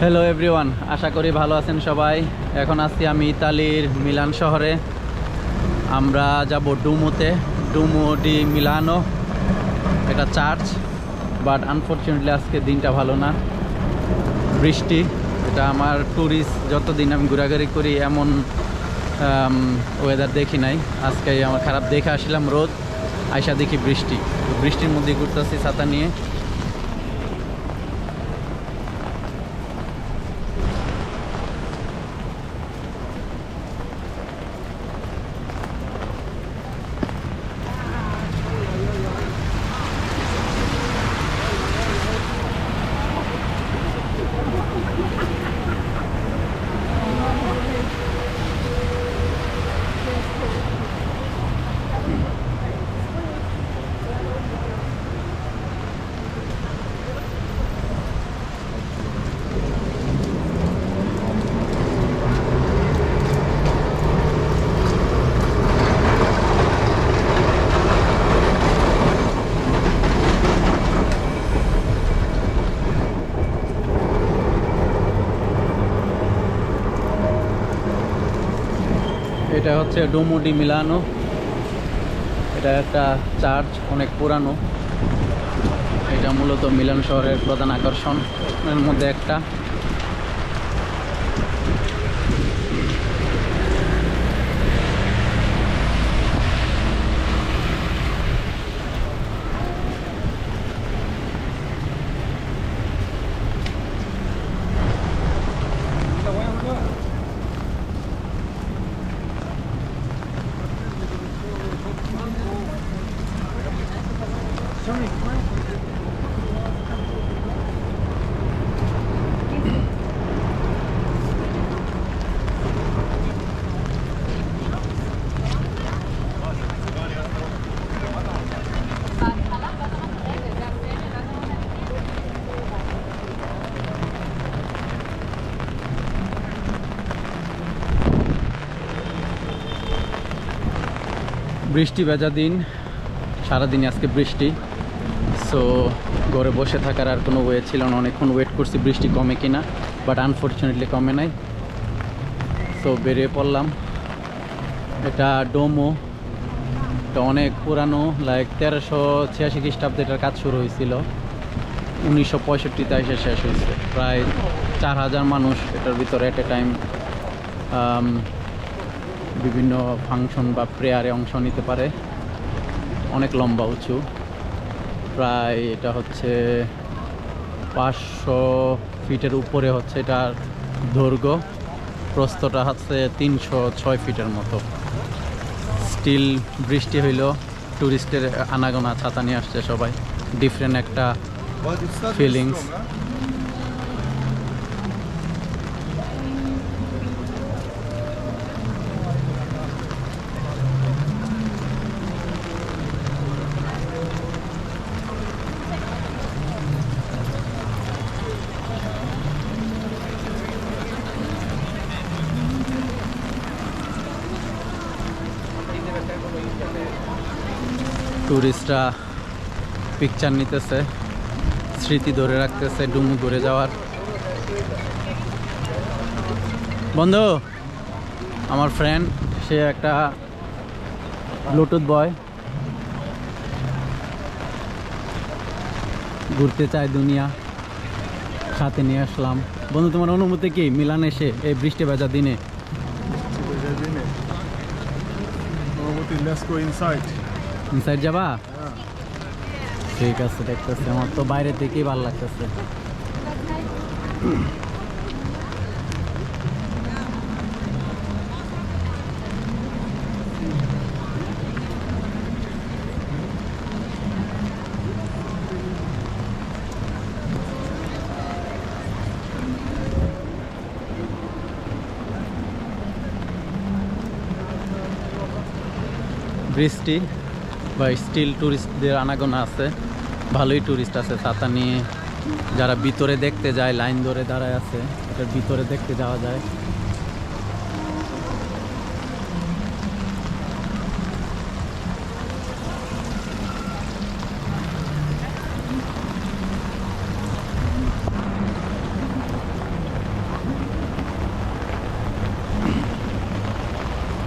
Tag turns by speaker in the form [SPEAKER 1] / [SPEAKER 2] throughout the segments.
[SPEAKER 1] Hello everyone আশা করি ভালো আছেন সবাই। এখন আছি আমি ইতালির মিলান শহরে। আমরা যাব ডুমোতে, ডুমো ডি মিলানো। এটা চার্চ, বাট আনফর্চুনেটলি আজকে দিনটা ভালো না। বৃষ্টি, এটা আমার ট্যুরিস্ট যতদিন আমি ঘোরাঘুরি করি, এমন ওয়েদার দেখি নাই। আজকে আমার খারাপ দেখে আসলাম রোদ, আইসা দেখি বৃষ্টি। বৃষ্টির মধ্যে ঘুরতে ঘুরতেছি ছাতা নিয়ে এটা হচ্ছে ডোমোডি মিলানো। এটা একটা চার্চ, অনেক পুরানো। এটা মূলত মিলান শহরের প্রধান আকর্ষণের মধ্যে একটা। বৃষ্টি ভেজা দিন সারাদিন আজকে বৃষ্টি। সো ঘরে বসে থাকার আর কোনো ওয়ে ছিল না। অনেকক্ষণ ওয়েট করছি বৃষ্টি কমে কিনা বাট আনফর্চুনেটলি কমে নাই। সো বেরিয়ে পড়লাম। এটা ডোমো এটা অনেক পুরানো লাইক তেরোশো ছিয়াশি খ্রিস্টাব্দে এটার কাজ শুরু হয়েছিল। উনিশশো পঁয়ষট্টিতে এসে শেষ হয়েছে। প্রায় চার হাজার মানুষ এটার ভিতরে এট এ টাইম বিভিন্ন ফাংশন বা প্রেয়ারে অংশ নিতে পারে। অনেক লম্বা উঁচু। প্রায় এটা হচ্ছে পাঁচশো ফিটের উপরে হচ্ছে এটার দৈর্ঘ্য। প্রস্তটা হচ্ছে তিনশো ছয় ফিটের মতো। স্টিল বৃষ্টি হইল টুরিস্টের আনাগোনা ছাতা নিয়ে আসছে সবাই। ডিফারেন্ট একটা Feelings. টুরিস্টরা পিকচার নিতেছে, স্মৃতি ধরে রাখতেছে, ডুমু ঘুরে যাওয়ার। বন্ধু, আমার ফ্রেন্ড সে একটা ব্লুটুথ বয়। ঘুরতে চায় দুনিয়া সাথে নিয়ে আসলাম। বন্ধু, তোমার অনুমতি কি? মিলান এসে এই বৃষ্টি ভেজা দিনে?
[SPEAKER 2] Let's go inside.
[SPEAKER 1] ইনসাইড যাবা? ঠিক আছে দেখতেছি। আমার তো বাইরে থেকেই ভালো লাগতেছে। বৃষ্টি বা স্টিল ট্যুরিস্টদের আনাগোনা আছে, ভালোই ট্যুরিস্ট আছে। ছাতা নিয়ে যারা ভিতরে দেখতে যায়, লাইন ধরে দাঁড়ায় আছে এটার ভিতরে দেখতে যাওয়া যায়।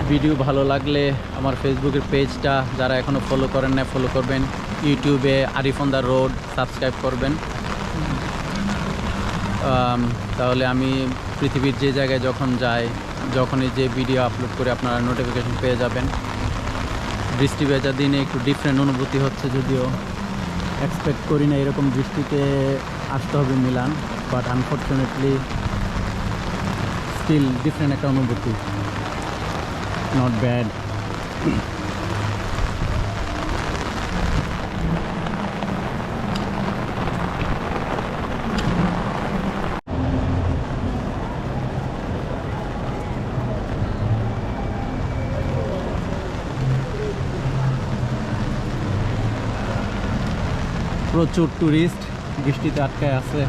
[SPEAKER 1] ভিডিও ভালো লাগলে আমার ফেসবুকের পেজটা যারা এখনও ফলো করেন না ফলো করবেন। ইউটিউবে Arif on the road subscribe করবেন। তাহলে আমি পৃথিবীর যে জায়গায় যখন যাই, যখনই যে ভিডিও আপলোড করে আপনারা নোটিফিকেশন পেয়ে যাবেন। বৃষ্টি ভেজা দিনে একটু ডিফারেন্ট অনুভূতি হচ্ছে যদিও। এক্সপেক্ট করি না এরকম বৃষ্টিতে আসতে হবে Milan but unfortunately still different একটা অনুভূতি। নট ব্যাড প্রচুর ট্যুরিস্ট বৃষ্টিতে আটকায় আছে।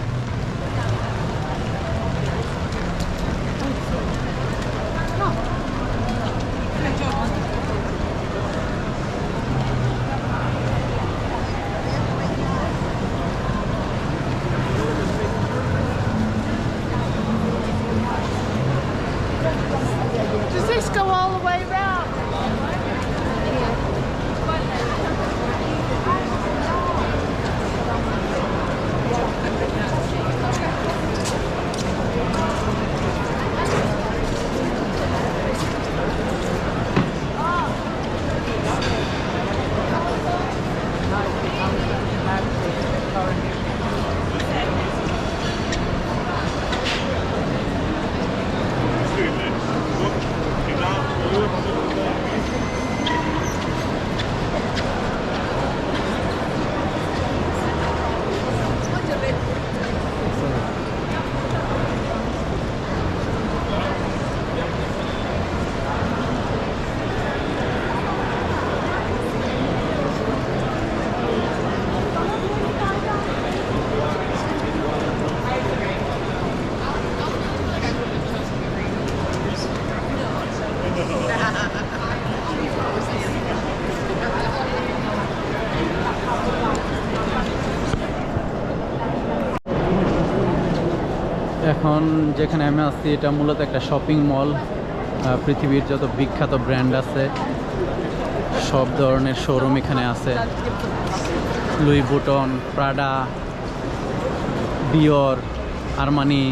[SPEAKER 1] যেখানে আমি আছি, এটা মূলত একটা শপিং মল পৃথিবীর যত বিখ্যাত ব্র্যান্ড আছে, সব ধরনের শোরুম এখানে আছে। Louis Vuitton Prada Dior Armani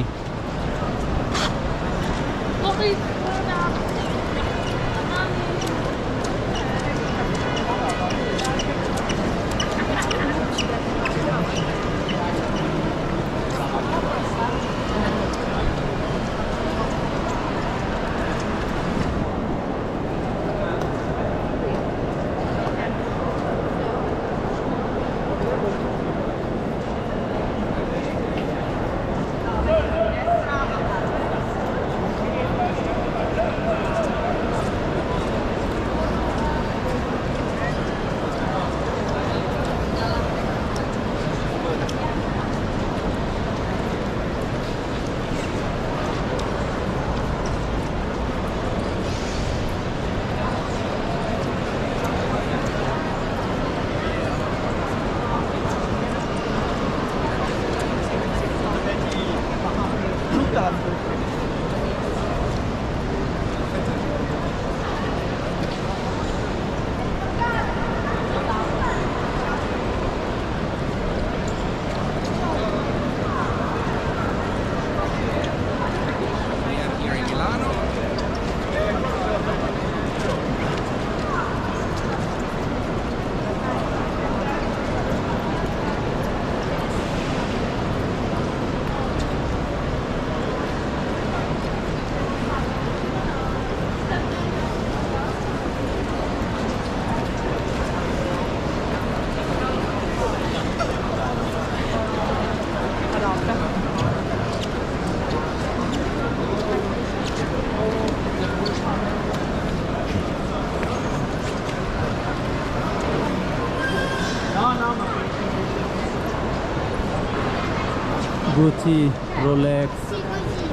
[SPEAKER 1] Gucci
[SPEAKER 3] così.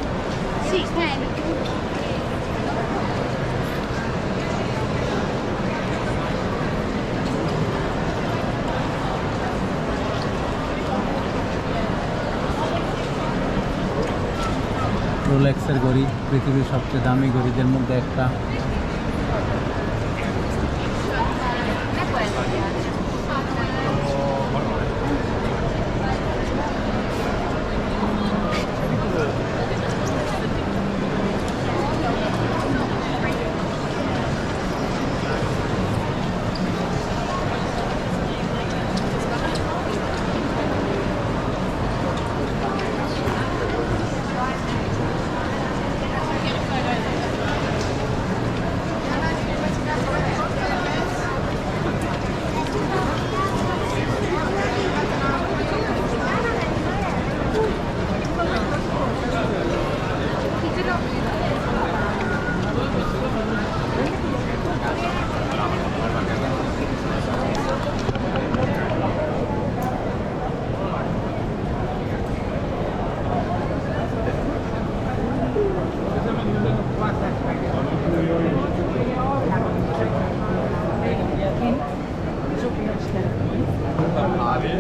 [SPEAKER 1] রোলেক্সের ঘড়ি পৃথিবীর সবচেয়ে দামি ঘড়িদের মধ্যে একটা
[SPEAKER 4] Alles.